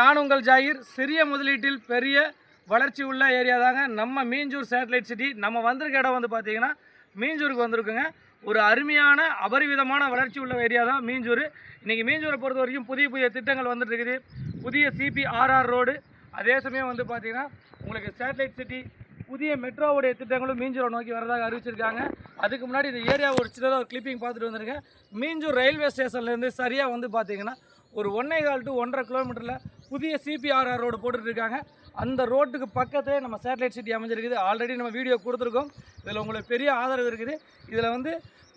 நான் உங்கள் ஜாகிர். சிறிய முதலீட்டில் பெரிய வளர்ச்சி உள்ள ஏரியா தாங்க. நம்ம மீஞ்சூர் சேட்டலைட் சிட்டி. நம்ம வந்திருக்க இடம் வந்து பார்த்தீங்கன்னா மீஞ்சூருக்கு வந்திருக்குங்க. ஒரு அருமையான அபரிவிதமான வளர்ச்சி உள்ள ஏரியா தான் மீஞ்சூர். இன்றைக்கி மீஞ்சூரை பொறுத்த வரைக்கும் புதிய புதிய திட்டங்கள் வந்துட்டு இருக்குது. புதிய சிபிஆர்ஆர் ரோடு. அதே சமயம் வந்து பார்த்தீங்கன்னா உங்களுக்கு சேட்டலைட் சிட்டி புதிய மெட்ரோவுடைய திட்டங்களும் மீஞ்சூரை நோக்கி வரதாக அறிவிச்சிருக்காங்க. அதுக்கு முன்னாடி இந்த ஏரியா ஒரு சின்னதாக ஒரு கிளிப்பிங் பார்த்துட்டு வந்திருக்கேன். மீஞ்சூர் ரயில்வே ஸ்டேஷன்லேருந்து சரியாக வந்து பார்த்தீங்கன்னா ஒரு ஒன்றே கால் டு ஒன்றரை கிலோமீட்டரில் புதிய சிபிஆர்ஆர் ரோடு போட்டுட்ருக்காங்க. அந்த ரோட்டுக்கு பக்கத்தே நம்ம சேட்டலைட் சிட்டி அமைஞ்சிருக்குது. ஆல்ரெடி நம்ம வீடியோ கொடுத்துருக்கோம். இதில் உங்களுக்கு பெரிய ஆதரவு இருக்குது. இதில் வந்து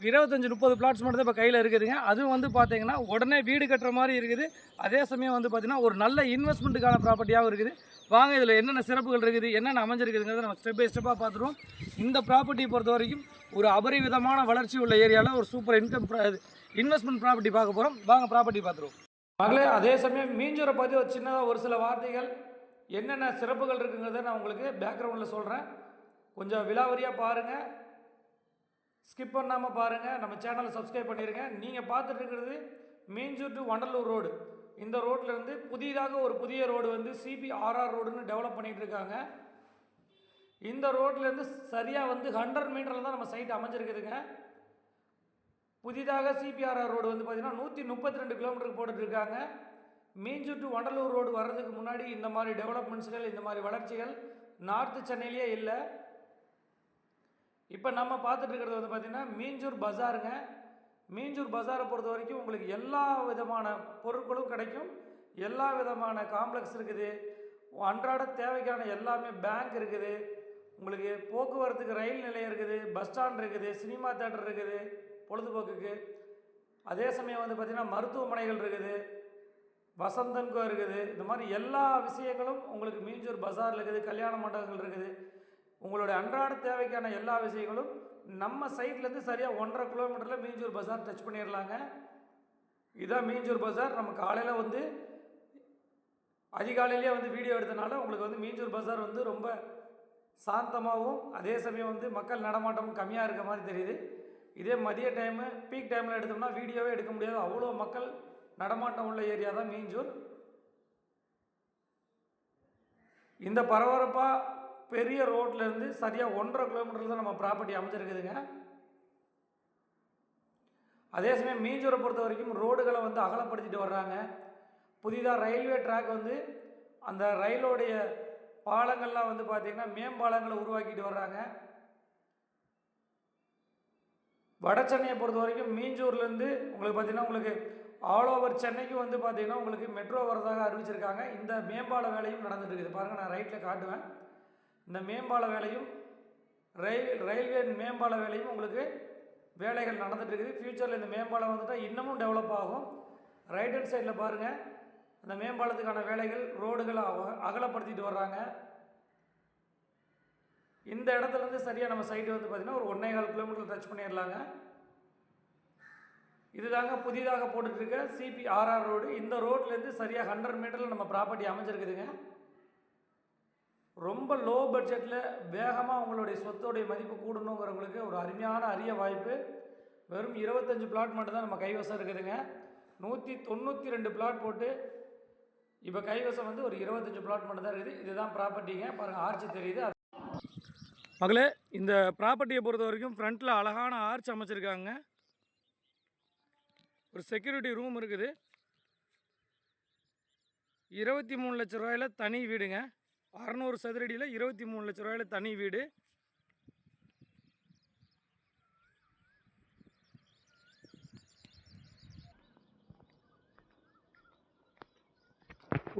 இருபத்தஞ்சி முப்பது பிளாட்ஸ் மட்டும் தான் இப்போ கையில் இருக்குதுங்க. அதுவும் வந்து பார்த்தீங்கன்னா உடனே வீடு கட்டுற மாதிரி இருக்குது. அதே சமயம் வந்து பார்த்திங்கன்னா ஒரு நல்ல இன்வெஸ்ட்மெண்ட்டுக்கான ப்ராப்பர்ட்டியாகவும் இருக்குது. வாங்க இதில் என்னென்ன சிறப்புகள் இருக்குது என்னென்ன அமைஞ்சிருக்குதுங்கிறத நம்ம ஸ்டெப் பை ஸ்டெப்பாக பார்த்துருவோம். இந்த ப்ராப்பர்ட்டியை பொறுத்த வரைக்கும் ஒரு அபரிவிதமான வளர்ச்சி உள்ள ஏரியாவில் ஒரு சூப்பர் இன்கம் இன்வெஸ்ட்மெண்ட் ப்ராப்பர்ட்டி பார்க்க போகிறோம் வாங்க ப்ராப்பர்ட்டி பார்த்துருவோம். மகளே அதே சமயம் மீஞ்சூரை பற்றி ஒரு சின்னதாக ஒரு சில வார்த்தைகள் என்னென்ன சிறப்புகள் இருக்குங்கிறத நான் உங்களுக்கு பேக்ரவுண்டில் சொல்கிறேன் கொஞ்சம் விலாவரியாக பாருங்கள் ஸ்கிப் பண்ணாமல் பாருங்கள் நம்ம சேனலை சப்ஸ்கிரைப் பண்ணிடுங்க நீங்கள் பார்த்துட்டு இருக்கிறது மீஞ்சூர் டு வண்டலூர் ரோடு இந்த ரோட்ல இருந்து புதிதாக ஒரு புதிய ரோடு வந்து சிபிஆர்ஆர் ரோடுன்னு டெவலப் பண்ணிகிட்டு இருக்காங்க. இந்த ரோட்லேருந்து சரியாக வந்து ஹண்ட்ரட் மீட்டரில் தான் நம்ம சைட் அமைஞ்சிருக்குதுங்க. புதிதாக சிபிஆர்ஆர் ரோடு வந்து பார்த்திங்கன்னா நூற்றி முப்பத்தி ரெண்டு கிலோமீட்டருக்கு போட்டுட்ருக்காங்க மீஞ்சூர் டு வண்டலூர் ரோடு வர்றதுக்கு முன்னாடி இந்த மாதிரி டெவலப்மெண்ட்ஸ்கள் இந்த மாதிரி வளர்ச்சிகள் நார்த்து சென்னையிலேயே இல்லை. இப்போ நம்ம பார்த்துட்ருக்கிறது வந்து பார்த்திங்கன்னா மீஞ்சூர் பஜாருங்க. மீஞ்சூர் பஜாரை பொறுத்த வரைக்கும் உங்களுக்கு எல்லா விதமான பொருட்களும் கிடைக்கும். எல்லா விதமான காம்ப்ளெக்ஸ் இருக்குது. அன்றாட தேவைக்கான எல்லாமே பேங்க் இருக்குது. உங்களுக்கு போக்குவரத்துக்கு ரயில் நிலையம் இருக்குது பஸ் ஸ்டாண்ட் இருக்குது சினிமா தேட்டர் இருக்குது. பொழுதுபோக்குக்கு. அதே சமயம் வந்து பார்த்திங்கன்னா மருத்துவமனைகள் இருக்குது. வசந்தன்கோ இருக்குது. இந்த மாதிரி எல்லா விஷயங்களும் உங்களுக்கு மீஞ்சூர் பஜாரில் இருக்குது கல்யாண மண்டபங்கள் இருக்குது. உங்களுடைய அன்றாட தேவைக்கான எல்லா விஷயங்களும் நம்ம சைட்லேருந்து சரியாக ஒன்றரை கிலோமீட்டரில் மீஞ்சூர் பஜார் டச் பண்ணிடலாங்க. இதுதான் மீஞ்சூர் பஜார் நம்ம காலையில் வந்து அதிகாலையிலேயே வந்து வீடியோ எடுத்தனால உங்களுக்கு வந்து மீஞ்சூர் பஜார் வந்து ரொம்ப சாந்தமாகவும் அதே சமயம் வந்து மக்கள் நடமாட்டமும் கம்மியாக இருக்க மாதிரி தெரியுது. இதே மதிய டைமு பீக் டைமில் எடுத்தோம்னா வீடியோவே எடுக்க முடியாது. அவ்வளோ மக்கள் நடமாட்டம் உள்ள ஏரியா தான் மீஞ்சூர் இந்த பரபரப்பாக பெரிய ரோட்லேருந்து சரியாக ஒன்றரை கிலோமீட்டரில் தான் நம்ம ப்ராப்பர்ட்டி அமைச்சிருக்குதுங்க அதே சமயம் மீஞ்சூரை பொறுத்த வரைக்கும் ரோடுகளை வந்து அகலப்படுத்திட்டு வர்றாங்க. புதிதாக ரயில்வே ட்ராக் வந்து அந்த ரயிலோடைய பாலங்கள்லாம் வந்து பார்த்திங்கன்னா மேம்பாலங்களை உருவாக்கிட்டு வர்றாங்க. வட சென்னையை பொறுத்த வரைக்கும் மீஞ்சூர்லேருந்து உங்களுக்கு பார்த்திங்கன்னா உங்களுக்கு ஆல் ஓவர் சென்னைக்கு வந்து பார்த்திங்கன்னா உங்களுக்கு மெட்ரோ வரதாக அறிவிச்சிருக்காங்க. இந்த மேம்பால வேலையும் நடந்துட்டு இருக்குது பாருங்கள் நான் ரைட்டில் காட்டுவேன். இந்த மேம்பால வேலையும் ரயில் ரயில்வே மேம்பால வேலையும் உங்களுக்கு வேலைகள் நடந்துட்டுருக்குது. ஃப்யூச்சரில் இந்த மேம்பாலம் வந்துட்டால் இன்னமும் டெவலப் ஆகும். ரைட் ஹேண்ட் சைடில் பாருங்கள் அந்த மேம்பாலத்துக்கான வேலைகள் ரோடுகளை அகலப்படுத்திட்டு வர்றாங்க. இந்த இடத்துலேருந்து சரியாக நம்ம சைடு வந்து பார்த்திங்கன்னா ஒரு ஒன்றே கால் கிலோமீட்டர் டச் பண்ணிடலாங்க. இதுதாங்க புதிதாக போட்டுட்ருக்க சிபிஆர்ஆர் ரோடு இந்த ரோட்லேருந்து சரியாக ஹண்ட்ரட் மீட்டரில் நம்ம ப்ராப்பர்ட்டி அமைஞ்சிருக்குதுங்க. ரொம்ப லோ பட்ஜெட்டில் வேகமாக உங்களுடைய சொத்தோடைய மதிப்பு கூடணுங்கிறவங்களுக்கு ஒரு அருமையான அரிய வாய்ப்பு. வெறும் இருபத்தஞ்சு பிளாட் மட்டும் தான் நம்ம கைவசம் இருக்குதுங்க. நூற்றி தொண்ணூற்றி ரெண்டு பிளாட் போட்டு இப்போ கைவசம் வந்து ஒரு இருபத்தஞ்சு பிளாட் மட்டும் தான் இருக்குது. இதுதான் ப்ராப்பர்ட்டிங்க பாருங்கள் ஆர்ச்சி தெரியுது. அது- மகளே இந்த ப்ராப்பர்ட்டியை பொறுத்த வரைக்கும் ஃப்ரண்ட்டில் அழகான ஆர்ச் அமைச்சிருக்காங்க. ஒரு செக்யூரிட்டி ரூம் இருக்குது. இருபத்தி மூணு லட்ச ரூபாயில் தனி வீடுங்க. அறநூறு சதுரடியில் இருபத்தி மூணு லட்ச ரூபாயில் தனி வீடு.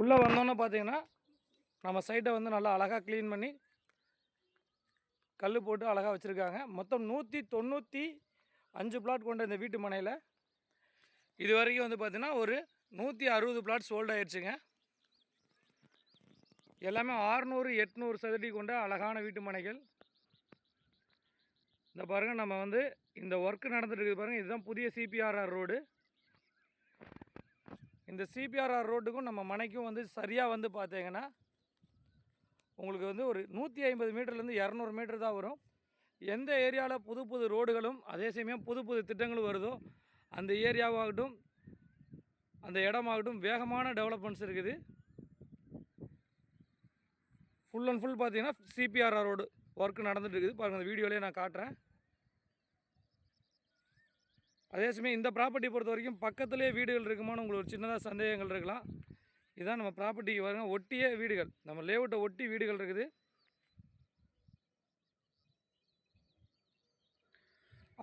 உள்ளே வந்தோன்னே பார்த்தீங்கன்னா நம்ம சைட்டை வந்து நல்லா அழகாக க்ளீன் பண்ணி கல் போட்டு அழகாக வச்சுருக்காங்க. மொத்தம் நூற்றி தொண்ணூற்றி அஞ்சு பிளாட் கொண்ட இந்த வீட்டு மனையில் இது வரைக்கும் வந்து பார்த்தீங்கன்னா ஒரு நூற்றி அறுபது பிளாட் சோல்ட் ஆயிடுச்சுங்க எல்லாமே ஆறுநூறு எட்நூறு சதுரடி கொண்ட அழகான வீட்டு மனைகள். இந்த பாருங்கள் நம்ம வந்து இந்த ஒர்க்கு நடந்துட்டுருக்குது பாருங்கள் இதுதான் புதிய C P R R road இந்த சிபிஆர்ஆர் ரோட்டுக்கும் நம்ம மனைக்கும் வந்து சரியாக வந்து பார்த்தீங்கன்னா உங்களுக்கு வந்து ஒரு நூற்றி ஐம்பது மீட்டர்லேருந்து இரநூறு மீட்டர் தான் வரும். எந்த ஏரியாவில் புது புது ரோடுகளும் அதே சமயம் புது புது திட்டங்களும் வருதோ அந்த ஏரியாவாகட்டும் அந்த இடமாகட்டும் வேகமான டெவலப்மெண்ட்ஸ் இருக்குது. ஃபுல் அண்ட் ஃபுல் பார்த்தீங்கன்னா சிபிஆர்ஆர் ரோடு ஒர்க் நடந்துட்டு இருக்குது. பாருங்கள் அந்த வீடியோலேயே நான் காட்டுறேன். அதே சமயம் இந்த ப்ராப்பர்ட்டி பொறுத்த வரைக்கும் பக்கத்துலேயே வீடுகள் இருக்குமான்னு உங்களுக்கு ஒரு சின்னதாக சந்தேகங்கள் இருக்கலாம். இதான் நம்ம ப்ராப்பர்ட்டிக்கு வருங்க ஒட்டிய வீடுகள். நம்ம லேஅவுட்டை ஒட்டி வீடுகள் இருக்குது.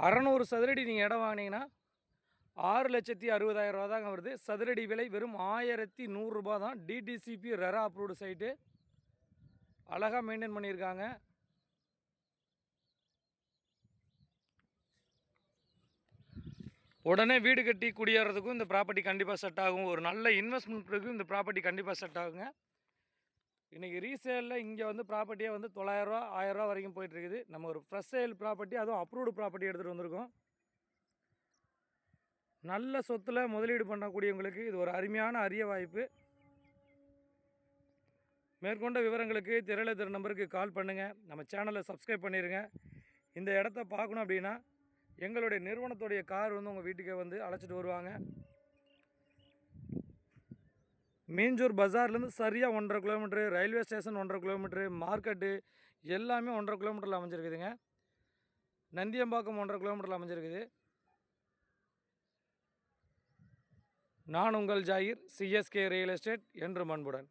அறநூறு சதுரடி நீங்கள் இடம் வாங்கினீங்கன்னா ஆறு லட்சத்தி அறுபதாயிரம் ரூபா தாங்க வருது. சதுரடி விலை வெறும் ஆயிரத்தி நூறுரூபா தான். டிடிசிபி ரெரா அப்ரூவ்டு சைட்டு அழகாக மெயின்டைன் பண்ணியிருக்காங்க. உடனே வீடு கட்டி குடியேறதுக்கும் இந்த ப்ராப்பர்ட்டி கண்டிப்பாக செட் ஆகும். ஒரு நல்ல இன்வெஸ்ட்மெண்ட்டுக்கும் இந்த ப்ராப்பர்ட்டி கண்டிப்பாக செட் ஆகுங்க. இன்றைக்கி ரீசேலில் இங்கே வந்து ப்ராப்பர்ட்டியே வந்து தொள்ளாயிரரூவா ஆயிரரூவா வரைக்கும் போயிட்டுருக்குது நம்ம ஒரு ஃப்ரெஷ் சேல் ப்ராப்பர்ட்டி அதுவும் அப்ரூவ்டு ப்ராப்பர்ட்டி எடுத்துகிட்டு வந்திருக்கோம். நல்ல சொத்தில் முதலீடு பண்ணக்கூடியவங்களுக்கு இது ஒரு அருமையான அரிய வாய்ப்பு. மேற்கொண்ட விவரங்களுக்கு திரையில திரு நம்பருக்கு கால் பண்ணுங்கள் நம்ம சேனலை சப்ஸ்கிரைப் பண்ணிடுங்க இந்த இடத்த பார்க்கணும் அப்படின்னா எங்களுடைய நிறுவனத்துடைய கார் வந்து உங்கள் வீட்டுக்கே வந்து அழைச்சிட்டு வருவாங்க. மீஞ்சூர் பஜார்லேருந்து சரியாக ஒன்றரை கிலோமீட்ரு ரயில்வே ஸ்டேஷன் ஒன்றரை கிலோமீட்ரு மார்க்கெட்டு எல்லாமே ஒன்றரை கிலோமீட்டரில் அமைஞ்சிருக்குதுங்க. நந்தியம்பாக்கம் ஒன்றரை கிலோமீட்டரில் அமைஞ்சிருக்குது. நான் உங்கள் ஜாகிர் சிஎஸ்கே ரியல் எஸ்டேட் என்று மண்புடன்.